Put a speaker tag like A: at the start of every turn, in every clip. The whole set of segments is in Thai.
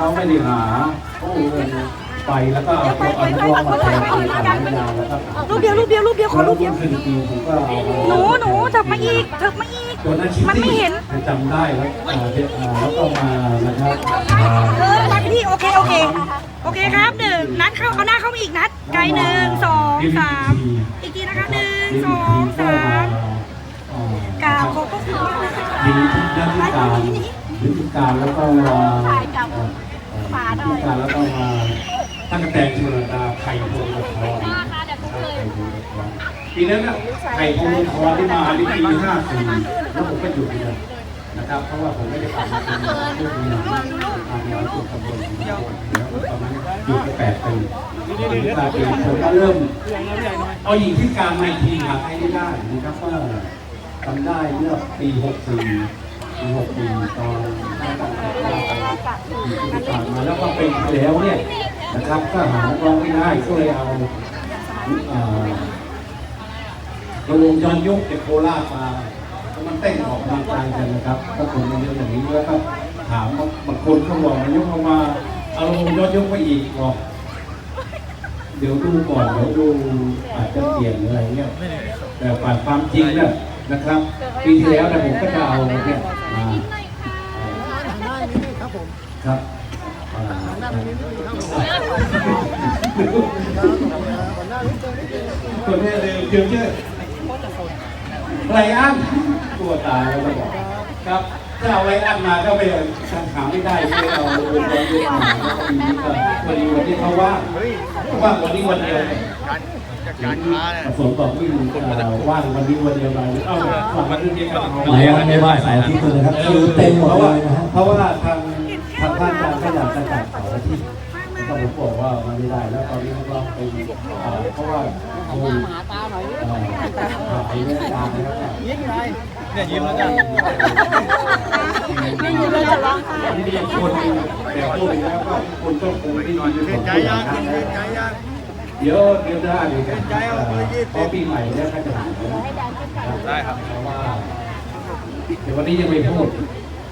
A: เขาไม่ได้หาเขาเอาเงินไปแล้วก็เอาตัวเอานักร้องมาแทนเองทำงานแล้วก็
B: รูปเดียวรูปเดียวรูปเดียวขอรูปเดียว
A: คือจริงๆผมก็เอา
B: หนูหนูถับมาอีกถับมาอีก
A: ตัวนั้นคิด
B: มันไม่เห็น
A: จำได้แล้วอ่าเดี๋ยวอ่าแล้วก็มานะครับอ่า
B: เออไปพี่โอเคโอเค โอเคครับหนึ่งนัดเข้าเอาหน้าเข้ามาอีกนัด ไกลหนึ่งสองสามอีกทีนะคะหนึ่งสองสามกล่าวขอบพระคุณมากนะคะ
A: ยิงที่ด้านที่การยิงที่การแล้วก็มา ฝาหน่อย แล้วก็มาตั้งแต่งชลดาไข่พงละครไข่พงละครปีนั้นน่ะไข่พงละครที่มาที่ปีห้าสี่แล้วผมก็หยุดเลยนะครับ เพราะว่าผมไม่ได้ฟังเป็นผู้บริหารทางานตัวตำบลแล้วตอนนั้นหยุดไปแปดปีแปดปีผมก็เริ่มเอาหญิงที่การในทีหาใครไม่ได้นะครับว่าทำได้เมื่อปี64ปี64ตอน หน้าตั้งแต่ปีที่ผ่านมาแล้วก็เป็นแล้วเนี่ยนะครับก็หาร้องไม่ได้ก็เลยเอาอ่อระวงย้อนยุคจากโคราชมาแล้วมันเต้นออกกำลังกายกันนะครับก็คนมันเยอะอย่างนี้แล้วก็ถามบางคนเขาบอกมายกเอามาเอาระวงย้อนยุคไปอีกบอกเดี๋ยวดูก่อนเดี๋ยวดูอาจจะเปลี่ยนอะไรเงี้ยแต่ความจริงเนี่ย นะครับ ปีที่แล้วเนี่ยผมก็จะเอาเนี่ยมาครับอ่าตัวนี้เลยเดี๋ยวเยอะไรอันตัวตายแล้วก็บอกครับถ้าเอาไรอันมาก็ไปทางหาไม่ได้ก็เลยเอาตัวนี้มาแล้วก็ปีนี้ก็พอดีวันที่เขาว่างว่างวันนี้วันเดียวเนี่ย
C: จากการค้าเนี่ย
A: ฝนตกวิ่งเอ่ว่างวันนี้วันเดียวเราเอ้าฝั่งวันนี้ก็เอา
D: ไหนอะไม่ว่าสายอาทิตย์เลยนะครับคิวเต็มหมดเลยนะฮะ
A: เพราะว่าทางทางบ้านการก็อยากจะจัดเสาร์อาทิตย์ก็ผมบอกว่ามันไม่ได้แล้วตอนนี้ก็ไปเอ่อเพราะว่าโควิดเอ่อยหายเรื่องกานะครับยิ้มไง
C: เนี่ยยิ้มแล้วจ้ะ
B: ไม่อยู่เลยจะร้องไห้
A: คนแต่พูดแล้วก็คนต้องคงที่ดีอยู่
C: เห็นใจยังเห็นใจยัง
A: เดี๋ยวเดี๋ยวได้เดี๋ยวจะ
C: ใจเอาคนละยี่สิบ
A: พอปีใหม่แล้วก็จะหาเงิน
C: ได้ครับ
A: เพราะว่าเดี๋ยววันนี้ยังไม่พูด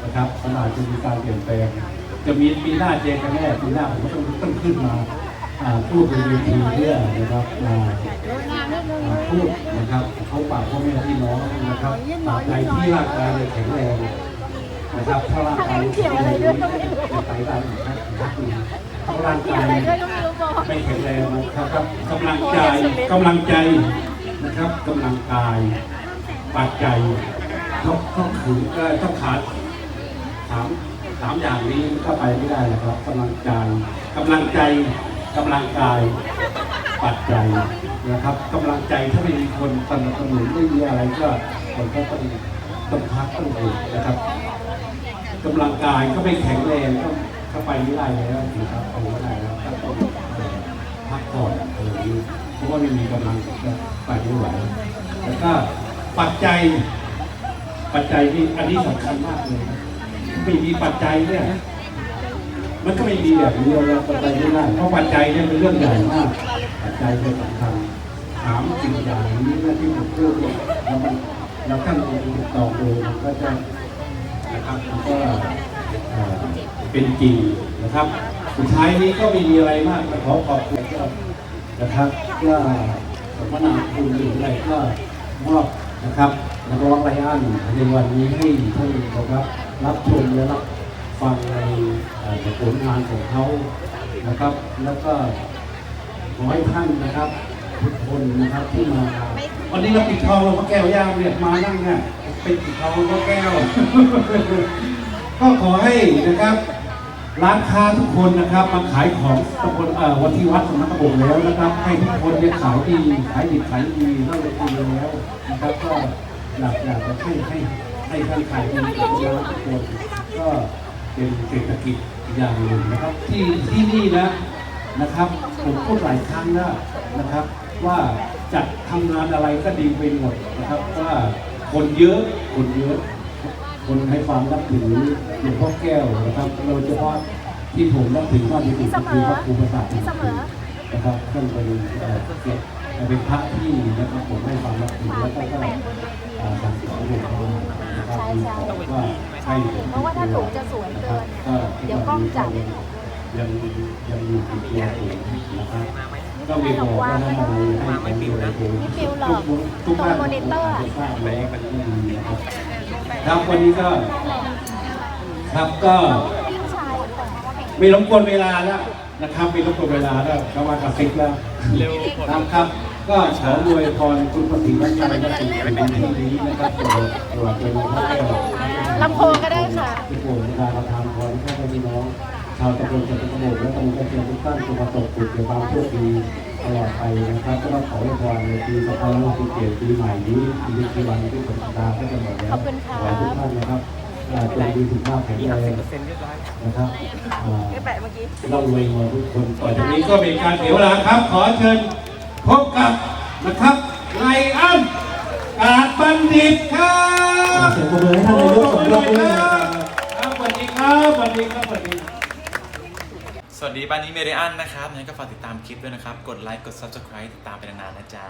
A: นะครับขนาดจะมีการเปลี่ยนแปลง จะมีปีหน้าเจอกันแน่ปีหน้าผมก็ต้องต้องขึ้นมาอ่าพูดบนเวทีเพื่อนะครับมาอ่าพูดนะครับเขาปากพ่อแม่พี่น้องนะครับตราบใดที่ร่างกายยังแข็งแรงนะครับถ้าร่างกายไม่แข็งแรงจะไปได้นะครับถ้า ร่างกายไม่แข็งแรงนะครับกำลังใจกำลังใจนะครับกำลังกายปัจจัยต้องต้องขืนก็ต้องขาดสามสามอย่างนี้มันก็ไปไม่ได้นะครับกำลังใจกำลังใจกำลังกายปัจจัยนะครับกำลังใจถ้าไม่มีคนสนับสนุนไม่มีอะไรก็คนก็ต้องต้องพักต้องหยุดนะครับกำลังกายก็ไม่แข็งแรงก็ ก็ไปไม่ได้แล้วนะครับไปไม่ได้แล้วก็ต้องพักผ่อนอะไรอย่างนี้เพราะว่าไม่มีกำลังจะไปไม่ไหวแล้วก็ปัจจัย ปัจจัยที่อันนี้สำคัญมากเลยไม่มีปัจจัยเนี่ยมันก็ไม่มีแบบนี้เราปัจจัยไม่ได้เพราะปัจจัยเนี่ยเป็นเรื่องใหญ่มาก ปัจจัยเป็นสำคัญถามสิ่งอย่างนี้นะที่ผมพูดเนี่ยแล้วมันเราตั้งองค์ต่อเองมันก็จะนะครับมันก็ เป็นจริงนะครับ สุดท้ายนี้ก็ไม่มีอะไรมากแต่ขอขอบคุณนะครับก็สมนาคุณหรืออะไรก็มอบนะครับนักร้องไรอันในวันนี้ให้ท่านนะครับรับชมและรับฟังในผลงานของเขานะครับ แล้วก็ขอให้ท่านนะครับทุกคนนะครับที่มาวันนี้เราปิดทองหลวงพ่อแก้วย่างเนี่ยมานั่งเนี่ยเป็นปิดทองพ่อแก้ว ก็ขอให้นะครับร้านค้าทุกคนนะครับมาขายของตำบลเอ่อวันที่วัดสำนักกระบอกแล้วนะครับ ให้ทุกคนเนี่ยขายดีขายดีขายดีเท่าไหร่ดีแล้วนะครับก็อยากอยากจะให้ให้ให้ท่านขายดีกับร้านทุกคนก็เป็นเศรษฐกิจอย่างหนึ่งนะครับ ที่ที่นี่นะนะครับผมพูดหลายครั้งแล้วนะครับ ว่าจะทำงานอะไรก็ดีไปหมดนะครับว่าคนเยอะคนเยอะ คนให้ความนับถือหลวงพ่อแก้วนะครับโดยเฉพาะที่ผมนับถือมากที่สุดก็คือพระครูประสาทนะครับท่านเป็นเอ่อเกียรติเป็นพระที่นะครับผมให้ความนับถือแล้วก็ก็เอ่อสั่งสอนหลวงพ่อนะครับมีบอกว่าให้
E: เพราะว่าถ้าถูกจะสวยเกิน
A: ก็
E: เดี๋ยวกล้องจับ
A: กยังยังอยู่ที่ตัวผมนะครับก็มีบอกว่าน้ำมันให้แข็งแรงผม
E: ไม่ปิวหรอก
A: ทุกบ้าน
E: ตรงมอนิเตอร์
A: ครับครับวันนี้ก็ครับก็
E: พี่ชายแต่
A: ไม่รบกวนเวลาแล้วนะครับไม่รบกวนเวลาแล้วเขามากระซิบแล้ว
C: เร็ว
A: ครับครับ ก็ขออวยพรคุณปฏิวัติชัยและสิ่งที่เป็นที่นี้นะครับตัวตัวเป็นพระเจ้า
E: ลำโพงก็ได้ค่ะ
A: ที่โปรดเวลาเราทำพรให้พี่น้องชาวตำบลจัตุรมุและตำบลตะเคียนทุกท่านจงประสบผลในความโชคดีต ลอดไปนะครับก็ต้องขออวยพรในปี2567ปีใหม่นี้ปีนี้ปีวันที่ผมตาก็จะหมดแล้ว
E: ขอบคุณค่ะ
A: ขอให้ทุกท่านนะครับอ่าจงมีสุขภาพแข็งแรงนะครับอ่า
B: แปะเมื่อกี้
A: ร่ำรวยมาทุกคนต่อจากนี้ก็เป็นการเสียเวลาครับ ขอเชิญพบกับนะครับไลอันกาดบัณฑิตครับ
D: เสียงปรบมือให้ท่านนายกสมยศด้วยนะครับ
A: ครับสวัสดีครับสวัสดีครับสวัสดี
F: ส วัสดีบ้านนี้เมเดียนนะครับงั้นก็ฝากติดตามคลิปด้วยนะครับ กดไลค์ กด Subscribe ติดตามไปนานๆนะจ๊ะ